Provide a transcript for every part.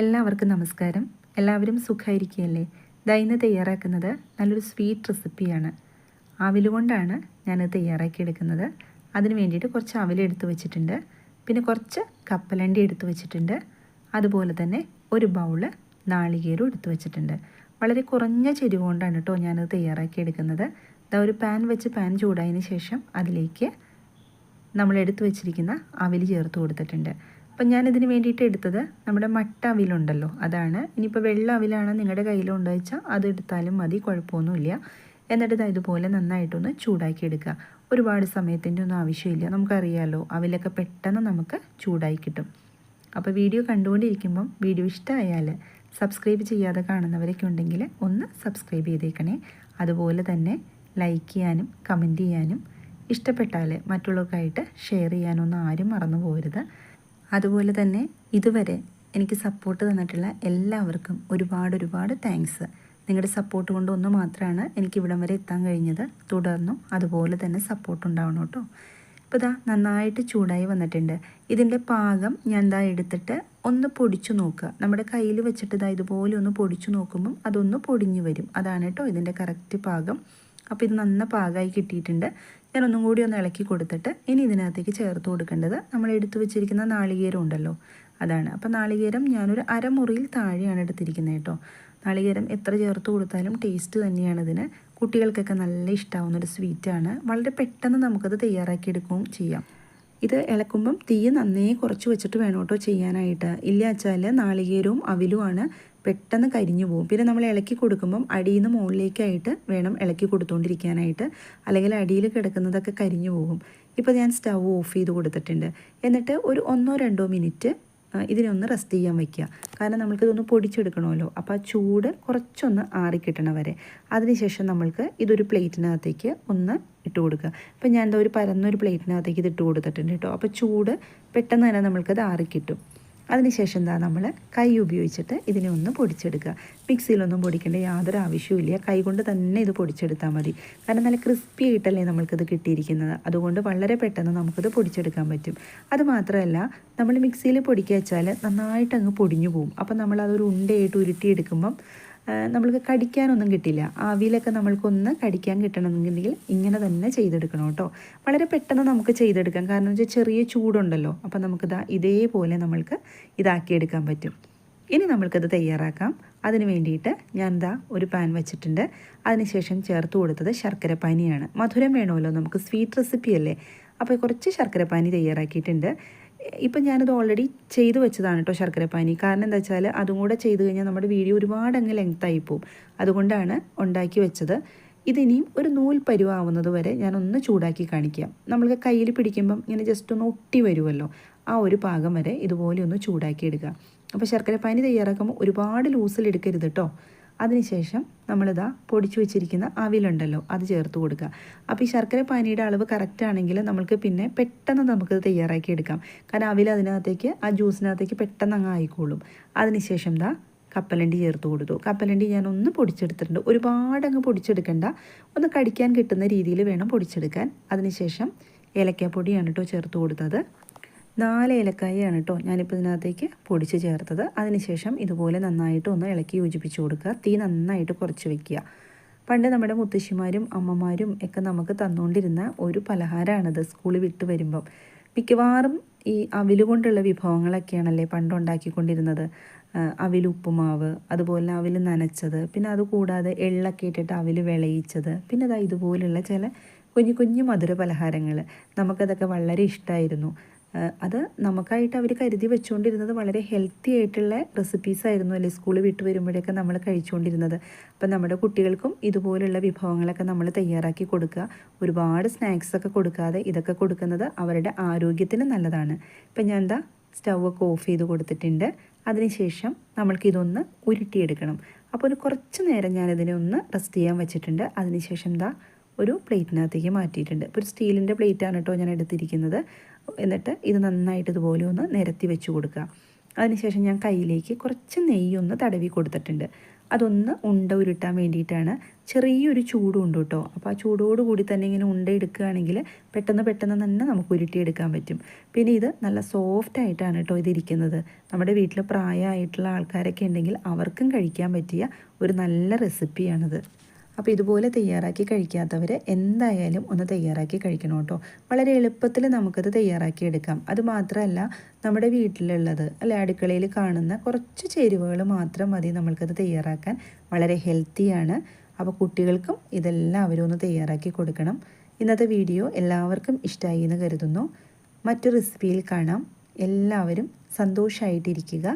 എല്ലാവർക്കും നമസ്കാരം. എല്ലാവരും സുഖമായിരിക്കുകയല്ലേ ദാ ഇന്ന് തയ്യാറാക്കുന്നത് നല്ലൊരു സ്വീറ്റ് റെസിപ്പിയാണ്. അവിൽ കൊണ്ടാണ് ഞാൻ തയ്യാറാക്കി എടുക്കുന്നത്. അതിന് വേണ്ടിയിട്ട് കുറച്ച് അവിൽ എടുത്തു വെച്ചിട്ടുണ്ട്. പിന്നെ കുറച്ച് കപ്പലണ്ടി എടുത്തു വെച്ചിട്ടുണ്ട്. അതുപോലെ തന്നെ ഒരു ബൗൾ നാളികേരം എടുത്തു വെച്ചിട്ടുണ്ട്. വളരെ കുറഞ്ഞ ചെരുവ് കൊണ്ടാണ് കേട്ടോ ഞാനത് തയ്യാറാക്കി എടുക്കുന്നത്. ദാ ഒരു പാൻ വെച്ച് പാൻ ചൂടായതിന് ശേഷം അതിലേക്ക് നമ്മൾ എടുത്തു വെച്ചിരിക്കുന്ന അവിൽ ചേർത്ത് കൊടുത്തിട്ടുണ്ട്. അപ്പം ഞാനിതിന് വേണ്ടിയിട്ട് എടുത്തത് നമ്മുടെ മട്ട അവിലുണ്ടല്ലോ അതാണ്. ഇനിയിപ്പോൾ വെള്ള അവിലാണ് നിങ്ങളുടെ കയ്യിലുണ്ടോ വെച്ചാൽ അത് എടുത്താലും മതി കുഴപ്പമൊന്നുമില്ല. എന്നിട്ട് ഇത് ഇതുപോലെ നന്നായിട്ടൊന്ന് ചൂടാക്കി എടുക്കുക. ഒരുപാട് സമയത്തിന്റെ ഒന്നും ആവശ്യമില്ല നമുക്കറിയാമല്ലോ അവിലൊക്കെ പെട്ടെന്ന് നമുക്ക് ചൂടായി കിട്ടും. അപ്പോൾ വീഡിയോ കണ്ടുകൊണ്ടിരിക്കുമ്പം വീഡിയോ ഇഷ്ടമായാൽ സബ്സ്ക്രൈബ് ചെയ്യാതെ കാണുന്നവരൊക്കെ ഉണ്ടെങ്കിൽ ഒന്ന് സബ്സ്ക്രൈബ് ചെയ്തേക്കണേ. അതുപോലെ തന്നെ ലൈക്ക് ചെയ്യാനും കമന്റ് ചെയ്യാനും ഇഷ്ടപ്പെട്ടാൽ മറ്റുള്ളവർക്കായിട്ട് ഷെയർ ചെയ്യാനൊന്നും ആരും മറന്നു പോകരുത്. അതുപോലെ തന്നെ ഇതുവരെ എനിക്ക് സപ്പോർട്ട് തന്നിട്ടുള്ള എല്ലാവർക്കും ഒരുപാട് ഒരുപാട് താങ്ക്സ് നിങ്ങളുടെ സപ്പോർട്ട് കൊണ്ട് മാത്രമാണ് എനിക്ക് ഇവിടം വരെ എത്താൻ കഴിഞ്ഞത്. തുടർന്നും അതുപോലെ തന്നെ സപ്പോർട്ട് ഉണ്ടാവണം കേട്ടോ. ഇപ്പോൾ ഇതാ നന്നായിട്ട് ചൂടായി വന്നിട്ടുണ്ട്. ഇതിന്റെ പാകം ഞാൻ ഇതാ എടുത്തിട്ട് ഒന്ന് പൊടിച്ചു നോക്കുക. നമ്മുടെ കയ്യിൽ വെച്ചിട്ട് ഇതാ ഇതുപോലെ ഒന്ന് പൊടിച്ചു നോക്കുമ്പം അതൊന്ന് പൊടിഞ്ഞു വരും. അതാണ് കേട്ടോ ഇതിന്റെ കറക്റ്റ് പാകം. അപ്പോൾ ഇത് നന്ന പാകമായി കിട്ടിയിട്ടുണ്ട്. ഞാൻ ഒന്നും കൂടി ഒന്ന് ഇളക്കി കൊടുത്തിട്ട് ഇനി ഇതിനകത്തേക്ക് ചേർത്ത് കൊടുക്കേണ്ടത് നമ്മൾ എടുത്തു വെച്ചിരിക്കുന്ന നാളികേരം ഉണ്ടല്ലോ അതാണ്. അപ്പോൾ നാളികേരം ഞാനൊരു അരമുറിയിൽ താഴെയാണ് എടുത്തിരിക്കുന്നത് കേട്ടോ. നാളികേരം എത്ര ചേർത്ത് കൊടുത്താലും ടേസ്റ്റ് തന്നെയാണ് ഇതിന്. കുട്ടികൾക്കൊക്കെ നല്ല ഇഷ്ടമാവുന്നൊരു സ്വീറ്റാണ് വളരെ പെട്ടെന്ന് നമുക്കത് തയ്യാറാക്കിയെടുക്കുകയും ചെയ്യാം. ഇത് ഇളക്കുമ്പം തീ നന്നേ കുറച്ച് വെച്ചിട്ട് വേണം കേട്ടോ ചെയ്യാനായിട്ട്. ഇല്ല വെച്ചാൽ നാളികേരവും അവിലുമാണ് പെട്ടെന്ന് കരിഞ്ഞു പോകും പിന്നെ നമ്മൾ ഇളക്കി കൊടുക്കുമ്പം അടിയിൽ നിന്ന് മുകളിലേക്കായിട്ട് വേണം ഇളക്കി കൊടുത്തുകൊണ്ടിരിക്കാനായിട്ട് അല്ലെങ്കിൽ അടിയിൽ കിടക്കുന്നതൊക്കെ കരിഞ്ഞു പോകും. ഇപ്പോൾ ഞാൻ സ്റ്റൗ ഓഫ് ചെയ്ത് കൊടുത്തിട്ടുണ്ട്. എന്നിട്ട് ഒരു ഒന്നോ രണ്ടോ മിനിറ്റ് ഇതിനൊന്ന് റെസ്റ്റ് ചെയ്യാൻ വയ്ക്കുക കാരണം നമ്മൾക്കിതൊന്ന് പൊടിച്ചെടുക്കണമല്ലോ. അപ്പോൾ ആ ചൂട് കുറച്ചൊന്ന് ആറിക്കിട്ടണ വരെ. അതിനുശേഷം നമ്മൾക്ക് ഇതൊരു പ്ലേറ്റിനകത്തേക്ക് ഒന്ന് ഇട്ട് കൊടുക്കുക. അപ്പോൾ ഞാൻ ഒരു പരന്നൊരു പ്ലേറ്റിനകത്തേക്ക് ഇത് ഇട്ട് കൊടുത്തിട്ടുണ്ട് കേട്ടോ. അപ്പോൾ ചൂട് പെട്ടെന്ന് തന്നെ നമ്മൾക്കത് ആറിക്കിട്ടും അതിനുശേഷം എന്താ നമ്മൾ കൈ ഉപയോഗിച്ചിട്ട് ഇതിനെ ഒന്ന് പൊടിച്ചെടുക്കുക. മിക്സിയിലൊന്നും പൊടിക്കേണ്ട യാതൊരു ആവശ്യവുമില്ല കൈ കൊണ്ട് തന്നെ ഇത് പൊടിച്ചെടുത്താൽ മതി. കാരണം നല്ല ക്രിസ്പി ആയിട്ടല്ലേ നമ്മൾക്കിത് കിട്ടിയിരിക്കുന്നത്. അതുകൊണ്ട് വളരെ പെട്ടെന്ന് നമുക്കിത് പൊടിച്ചെടുക്കാൻ പറ്റും. അതുമാത്രമല്ല നമ്മൾ മിക്സിയിൽ പൊടിക്കുക വെച്ചാൽ നന്നായിട്ട് അങ്ങ് പൊടിഞ്ഞു പോകും. അപ്പം നമ്മൾ അതൊരു ഉണ്ടയായിട്ട് ഉരുട്ടിയെടുക്കുമ്പം നമ്മൾക്ക് കടിക്കാനൊന്നും കിട്ടില്ല. ആവിയിലൊക്കെ നമ്മൾക്കൊന്ന് കടിക്കാൻ കിട്ടണമെന്നുണ്ടെങ്കിൽ ഇങ്ങനെ തന്നെ ചെയ്തെടുക്കണം കേട്ടോ. വളരെ പെട്ടെന്ന് നമുക്ക് ചെയ്തെടുക്കാം. കാരണം വെച്ചാൽ ചെറിയ ചൂടുണ്ടല്ലോ. അപ്പം നമുക്കിതാ ഇതേപോലെ നമ്മൾക്ക് ഇതാക്കിയെടുക്കാൻ പറ്റും. ഇനി നമ്മൾക്കത് തയ്യാറാക്കാം. അതിന് വേണ്ടിയിട്ട് ഞാൻ എന്താ ഒരു പാൻ വെച്ചിട്ടുണ്ട്. അതിനുശേഷം ചേർത്ത് കൊടുത്തത് ശർക്കര ശർക്കരപ്പാനിയാണ്. മധുരം വേണമല്ലോ. നമുക്ക് സ്വീറ്റ് റെസിപ്പി അല്ലേ അപ്പോൾ കുറച്ച് ശർക്കര ശർക്കരപ്പാനി തയ്യാറാക്കിയിട്ടുണ്ട്. ഇപ്പം ഞാനത് ഓൾറെഡി ചെയ്തു വെച്ചതാണ് കേട്ടോ ശർക്കരപ്പാനി. കാരണം എന്താ വെച്ചാൽ അതും കൂടെ ചെയ്ത് കഴിഞ്ഞാൽ നമ്മുടെ വീഡിയോ ഒരുപാട് അങ്ങ് ലെങ്ത്തായി പോകും അതുകൊണ്ടാണ് ഉണ്ടാക്കി വെച്ചത്. ഇതിനിയും ഒരു നൂൽ പരുവാവുന്നത് വരെ ഞാനൊന്ന് ചൂടാക്കി കാണിക്കാം. നമ്മൾക്ക് കയ്യിൽ പിടിക്കുമ്പം ഇങ്ങനെ ജസ്റ്റ് ഒന്ന് ഒട്ടി വരുമല്ലോ ആ ഒരു പാകം വരെ ഇതുപോലെ ഒന്ന് ചൂടാക്കി എടുക്കുക. അപ്പോൾ ശർക്കരപ്പാനി തയ്യാറാക്കുമ്പോൾ ഒരുപാട് ലൂസിൽ എടുക്കരുത് കേട്ടോ. അതിനുശേഷം നമ്മളിതാ പൊടിച്ചു വെച്ചിരിക്കുന്ന അവിലുണ്ടല്ലോ അത് ചേർത്ത് കൊടുക്കുക. അപ്പോൾ ഈ ശർക്കര പാനിയുടെ അളവ് കറക്റ്റ് ആണെങ്കിൽ നമുക്ക് പിന്നെ പെട്ടെന്ന് നമുക്കത് തയ്യാറാക്കി എടുക്കാം. കാരണം അവിൽ അതിനകത്തേക്ക് ആ ജ്യൂസിനകത്തേക്ക് പെട്ടെന്ന് അങ്ങ് ആയിക്കോളും. അതിനുശേഷം ദാ കപ്പലണ്ടി ചേർത്ത് കൊടുത്തു. കപ്പലണ്ടി ഞാൻ ഒന്ന് പൊടിച്ചെടുത്തിട്ടുണ്ട്. ഒരുപാട് അങ്ങ് പൊടിച്ചെടുക്കണ്ട. ഒന്ന് കടിക്കാൻ കിട്ടുന്ന രീതിയിൽ വേണം പൊടിച്ചെടുക്കാൻ. അതിനുശേഷം ഏലക്കാപ്പൊടിയാണ് കേട്ടോ ചേർത്ത് കൊടുത്തത്. നാല് ഏലക്കായാണ് കേട്ടോ ഞാനിപ്പോൾ ഇതിനകത്തേക്ക് പൊടിച്ച് ചേർത്തത്. അതിനുശേഷം ഇതുപോലെ നന്നായിട്ട് ഒന്ന് ഇളക്കി യോജിപ്പിച്ച് കൊടുക്കുക. തീ നന്നായിട്ട് കുറച്ച് വയ്ക്കുക പണ്ട് നമ്മുടെ മുത്തശ്ശിമാരും അമ്മമാരും ഒക്കെ നമുക്ക് തന്നുകൊണ്ടിരുന്ന ഒരു പലഹാരമാണിത് സ്കൂളിൽ വിട്ട് വരുമ്പം. മിക്കവാറും ഈ അവിലുകൊണ്ടുള്ള വിഭവങ്ങളൊക്കെയാണല്ലേ പണ്ടുണ്ടാക്കിക്കൊണ്ടിരുന്നത് അവിലുപ്പുമാവ് അതുപോലെ അവിൽ നനച്ചത് പിന്നെ അതുകൂടാതെ എള്ളൊക്കെ ഇട്ടിട്ട് അവിൽ വിളയിച്ചത് പിന്നെ അതാ ഇതുപോലുള്ള ചില കുഞ്ഞു കുഞ്ഞു മധുര പലഹാരങ്ങൾ നമുക്കതൊക്കെ വളരെ ഇഷ്ടമായിരുന്നു അത് നമുക്കായിട്ട് അവർ കരുതി വെച്ചുകൊണ്ടിരുന്നത് വളരെ ഹെൽത്തി ആയിട്ടുള്ള റെസിപ്പീസ് ആയിരുന്നു അല്ലേ? സ്കൂളിൽ വിട്ട് വരുമ്പോഴൊക്കെ നമ്മൾ കഴിച്ചുകൊണ്ടിരുന്നത്. അപ്പം നമ്മുടെ കുട്ടികൾക്കും ഇതുപോലുള്ള വിഭവങ്ങളൊക്കെ നമ്മൾ തയ്യാറാക്കി കൊടുക്കുക. ഒരുപാട് സ്നാക്സൊക്കെ കൊടുക്കാതെ ഇതൊക്കെ കൊടുക്കുന്നത് അവരുടെ ആരോഗ്യത്തിന് നല്ലതാണ്. ഇപ്പം ഞാൻ എന്താ സ്റ്റൗ ഒക്കെ ഓഫ് ചെയ്ത് കൊടുത്തിട്ടുണ്ട്. അതിനുശേഷം നമ്മൾക്ക് ഇതൊന്ന് ഉരുട്ടിയെടുക്കണം. അപ്പോൾ ഒരു കുറച്ച് നേരം ഞാനിതിനെ ഒന്ന് റെസ്റ്റ് ചെയ്യാൻ വെച്ചിട്ടുണ്ട്. അതിനുശേഷം എന്താ ഒരു പ്ലേറ്റിനകത്തേക്ക് മാറ്റിയിട്ടുണ്ട്. ഇപ്പോൾ ഒരു സ്റ്റീലിന്റെ പ്ലേറ്റാണ് കേട്ടോ ഞാൻ എടുത്തിരിക്കുന്നത്. എന്നിട്ട് ഇത് നന്നായിട്ട് ഇതുപോലെ ഒന്ന് നിരത്തി വെച്ച് കൊടുക്കുക. അതിനുശേഷം ഞാൻ കയ്യിലേക്ക് കുറച്ച് നെയ്യൊന്ന് തടവി കൊടുത്തിട്ടുണ്ട്. അതൊന്ന് ഉണ്ട ഉരുട്ടാൻ വേണ്ടിയിട്ടാണ്. ചെറിയൊരു ചൂടും ഉണ്ട് കേട്ടോ. അപ്പോൾ ആ ചൂടോടുകൂടി തന്നെ ഇങ്ങനെ ഉണ്ട എടുക്കുകയാണെങ്കിൽ പെട്ടെന്ന് പെട്ടെന്ന് തന്നെ നമുക്ക് ഉരുട്ടിയെടുക്കാൻ പറ്റും. പിന്നെ ഇത് നല്ല സോഫ്റ്റ് ആയിട്ടാണ് കേട്ടോ ഇതിരിക്കുന്നത് നമ്മുടെ വീട്ടിൽ പ്രായമായിട്ടുള്ള ആൾക്കാരൊക്കെ ഉണ്ടെങ്കിൽ അവർക്കും കഴിക്കാൻ പറ്റിയ ഒരു നല്ല റെസിപ്പിയാണിത്. അപ്പോൾ ഇതുപോലെ തയ്യാറാക്കി കഴിക്കാത്തവർ എന്തായാലും ഒന്ന് തയ്യാറാക്കി കഴിക്കണം കേട്ടോ. വളരെ എളുപ്പത്തിൽ നമുക്കത് തയ്യാറാക്കി എടുക്കാം. അത് മാത്രമല്ല നമ്മുടെ വീട്ടിലുള്ളത് അല്ലെ അടുക്കളയിൽ കാണുന്ന കുറച്ച് ചേരുവകൾ മാത്രം മതി നമ്മൾക്കത് തയ്യാറാക്കാൻ. വളരെ ഹെൽത്തിയാണ് അപ്പോൾ കുട്ടികൾക്കും ഇതെല്ലാവരും ഒന്ന് തയ്യാറാക്കി കൊടുക്കണം. ഇന്നത്തെ വീഡിയോ എല്ലാവർക്കും ഇഷ്ടമായി എന്ന് കരുതുന്നു. മറ്റു റെസിപ്പിയിൽ കാണാം. എല്ലാവരും സന്തോഷമായിട്ടിരിക്കുക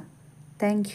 താങ്ക്